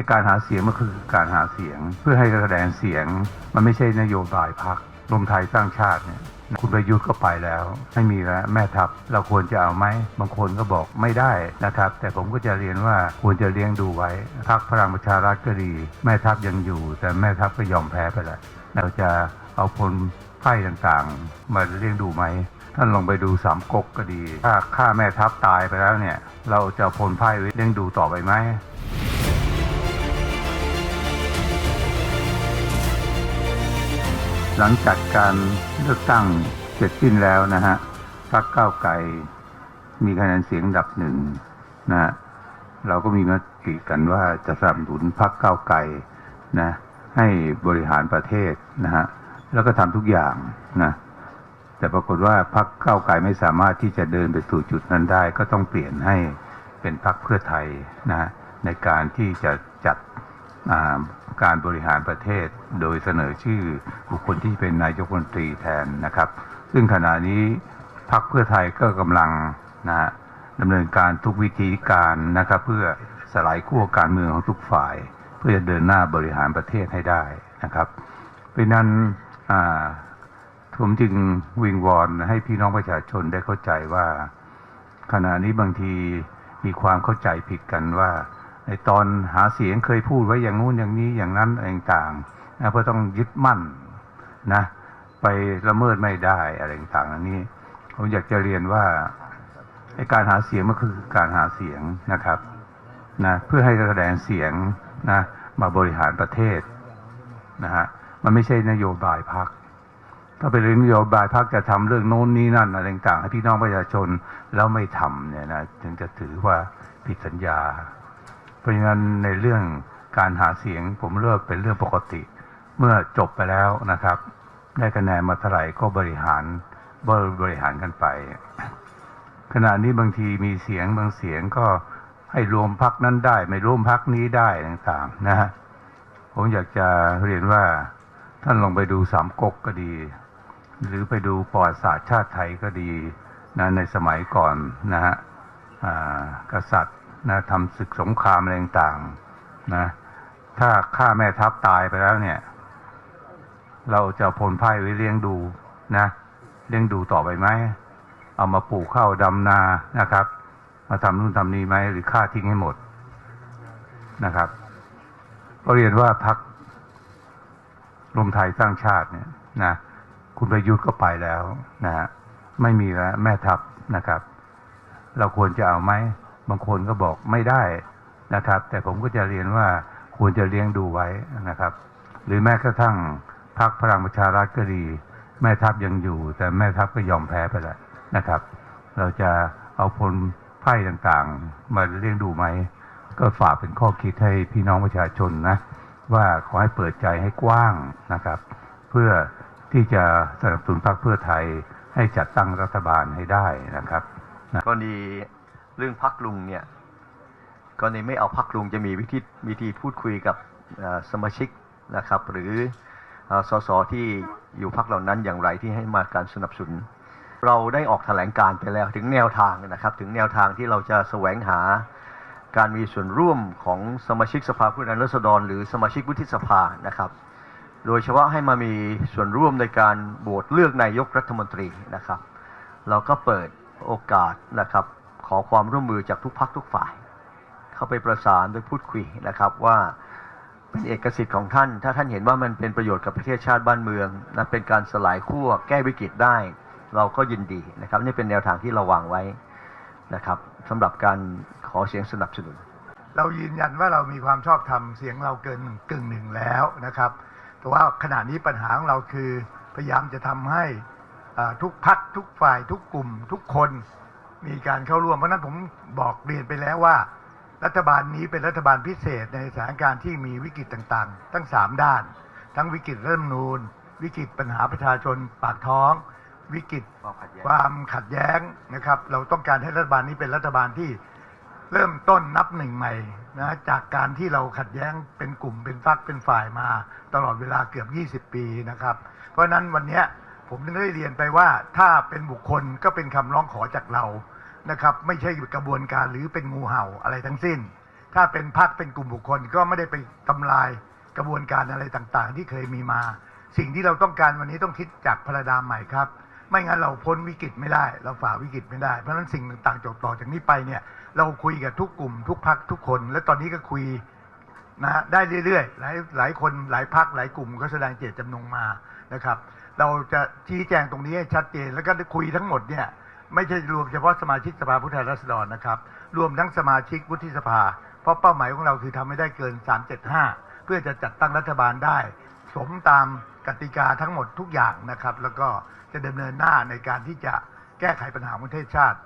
อ้การหาเสียงมันคือการหาเสียง เพื่อให้แสดงเสียง มันไม่ใช่นโยบายพักรวมไทยสร้างชาติเนี่ยคุณประยุทธ์ก็ไปแล้วไม่มีแล้วแม่ทัพเราควรจะเอาไหมบางคนก็บอกไม่ได้นะครับ แต่ผมก็จะเรียนว่าควรจะเลี้ยงดูไว้พักพลังประชารัฐก็ดี แม่ทัพยังอยู่ แต่แม่ทัพก็ยอมแพ้ไปแล้วเราจะเอาพลไพ่ต่างๆ มาเลี้ยงดูไหมท่านลองไปดูสามก๊กก็ดี ถ้าฆ่าแม่ทัพตายไปแล้วเนี่ย เราจะพลไพ่เลี้ยงดูต่อไปไหม หลังจากการเลือกตั้งเสร็จสิ้นแล้วนะฮะพรรคก้าวไกลมีคะแนนเสียงดับหนึ่งนะฮะเราก็มีมติกันว่าจะสนับสนุนพรรคก้าวไกลนะให้บริหารประเทศนะฮะแล้วก็ทำทุกอย่างนะแต่ปรากฏว่าพรรคก้าวไกลไม่สามารถที่จะเดินไปสู่จุดนั้นได้ ก็ต้องเปลี่ยนให้เป็นพรรคเพื่อไทยนะฮะในการที่จะจัด การบริหารประเทศโดยเสนอชื่อบุคคลที่เป็นนายกรัฐมนตรีแทนนะครับ ซึ่งขณะนี้พรรคเพื่อไทยก็กำลังนะฮะดำเนินการทุกวิธีการนะครับเพื่อสลายขั้วการเมืองของทุกฝ่าย เพื่อจะเดินหน้าบริหารประเทศให้ได้นะครับ เพราะนั้นอ่าผมจึงวิงวอนให้พี่น้องประชาชนได้เข้าใจว่า ขณะนี้บางทีมีความเข้าใจผิดกันว่า ในตอนหาเสียงเคยพูดไว้อย่างนู้นอย่างนี้อย่างนั้นต่างๆนะเพราะต้องยึดมั่นนะ ไปละเมิดไม่ได้อะไรต่างๆอันนี้ผมอยากจะเรียนว่าไอการหาเสียงมันคือการหาเสียงนะครับนะเพื่อให้แสดงเสียงนะมาบริหารประเทศนะฮะมันไม่ใช่นโยบายพักถ้าเป็นเรื่องนโยบายพรรคจะทำเรื่องโน้นนี้นั่นอะไรต่างๆให้พี่น้องประชาชนแล้วไม่ทำเนี่ยนะถึงจะถือว่าผิดสัญญา เพราะฉะนั้นในเรื่องการหาเสียงผมเลือกเป็นเรื่องปกติ เมื่อจบไปแล้วนะครับ ได้คะแนนมาเท่าไหร่ก็บริหารบริหารกันไป ขณะนี้บางทีมีเสียงบางเสียงก็ให้รวมพักนั้นได้ ไม่รวมพักนี้ได้ต่างๆนะฮะผมอยากจะเรียนว่าท่านลองไปดูสามก๊กก็ดี หรือไปดูประวัติศาสตร์ชาติไทยก็ดีนะในสมัยก่อนนะฮะอ่ากษัตริย์ นะทำศึกสงครามอะไรต่างๆนะถ้าฆ่าแม่ทัพตายไปแล้วเนี่ย เราจะพลไพ่ไว้เลี้ยงดูนะเลี้ยงดูต่อไปไหมเอามาปลูกข้าวดำนานะครับ มาทำนู่นทำนี่ไหมหรือฆ่าทิ้งให้หมดนะครับ ก็เรียนว่าพักรวมไทยสร้างชาติเนี่ยนะคุณประยุทธ์ก็ไปแล้วนะฮะไม่มีแล้วแม่ทัพนะครับ เราควรจะเอาไหม บางคนก็บอกไม่ได้นะครับ แต่ผมก็จะเรียนว่าควรจะเลี้ยงดูไว้นะครับ หรือแม้กระทั่งพรรคพลังประชารัฐก็ดี แม่ทัพยังอยู่ แต่แม่ทัพก็ยอมแพ้ไปแล้วนะครับ เราจะเอาพลไพ่ต่างๆ มาเลี้ยงดูไหมก็ฝากเป็นข้อคิดให้พี่น้องประชาชนนะว่าขอให้เปิดใจให้กว้างนะครับ เพื่อที่จะสนับสนุนพรรคเพื่อไทยให้จัดตั้งรัฐบาลให้ได้นะครับกรณี เรื่องพักลุงเนี่ยกรณีไม่เอาพักลุงจะมีวิธีวิธีพูดคุยกับสมาชิกนะครับ หรือเอ่อสสที่อยู่พักเหล่านั้นอย่างไรที่ให้มาการสนับสนุน เราได้ออกแถลงการไปแล้วถึงแนวทางนะครับ ถึงแนวทางที่เราจะแสวงหาการมีส่วนร่วมของสมาชิกสภาผู้แทนราษฎร หรือสมาชิกวุฒิสภานะครับ โดยเฉพาะให้มามีส่วนร่วมในการโหวตเลือกนายกรัฐมนตรีนะครับ เราก็เปิดโอกาสนะครับ ขอความร่วมมือจากทุกพักทุกฝ่าย เข้าไปประสานโดยพูดคุยนะครับว่าเป็นเอกสิทธิ์ของท่าน ถ้าท่านเห็นว่ามันเป็นประโยชน์กับประเทศชาติบ้านเมืองนะเป็นการสลายขั้วแก้วิกฤตได้ เราก็ยินดีนะครับ นี่เป็นแนวทางที่เราวางไว้นะครับสำหรับการขอเสียงสนับสนุน เรายืนยันว่าเรามีความชอบธรรมเสียงเราเกินกึ่งหนึ่งแล้วนะครับ แต่ว่าขณะนี้ปัญหาของเราคือพยายามจะทำให้ทุกพักทุกฝ่ายทุกกลุ่มทุกคน มีการเข้าร่วม เพราะนั้นผมบอกเรียนไปแล้วว่า รัฐบาลนี้เป็นรัฐบาลพิเศษในสถานการณ์ที่มีวิกฤตต่างๆ ทั้ง 3 ด้าน ทั้งวิกฤตเรัฐธรรมนูญวิกฤตปัญหาประชาชนปากท้อง วิกฤตความขัดแย้งนะครับ เราต้องการให้รัฐบาลนี้เป็นรัฐบาลที่เริ่มต้นนับหนึ่งใหม่นะจากการที่เราขัดแย้งเป็นกลุ่มเป็นฝักเป็นฝ่ายมา ตลอดเวลาเกือบ 20 ปีนะครับ เพราะฉะนั้นวันนี้ ผมถึงได้เรียนไปว่าถ้าเป็นบุคคลก็เป็นคำร้องขอจากเรานะครับ ไม่ใช่กระบวนการหรือเป็นงูเห่าอะไรทั้งสิ้น ถ้าเป็นพรรคเป็นกลุ่มบุคคลก็ไม่ได้ไปทำลายกระบวนการอะไรต่างๆ ที่เคยมีมา สิ่งที่เราต้องการวันนี้ต้องคิดจากพระดามใหม่ครับ ไม่งั้นเราพ้นวิกฤตไม่ได้ เราฝ่าวิกฤตไม่ได้ เพราะฉะนั้นสิ่งต่างๆจบต่อจากนี้ไปเนี่ยเราคุยกับทุกกลุ่มทุกพักทุกคน และตอนนี้ก็คุย นะฮะได้เรื่อยๆ หลายหลายคนหลายพักหลายกลุ่มก็แสดงเจตจำนงมานะครับ เราจะชี้แจงตรงนี้ให้ชัดเจนแล้วก็คุยทั้งหมดเนี่ยไม่ใช่รวมเฉพาะสมาชิกสภาผู้แทนราษฎรนะครับ รวมทั้งสมาชิกวุฒิสภา เพราะเป้าหมายของเราคือทำให้ได้เกิน 375 เพื่อจะจัดตั้งรัฐบาลได้ สมตามกติกาทั้งหมดทุกอย่างนะครับ แล้วก็จะดำเนินหน้าในการที่จะแก้ไขปัญหาประเทศชาติ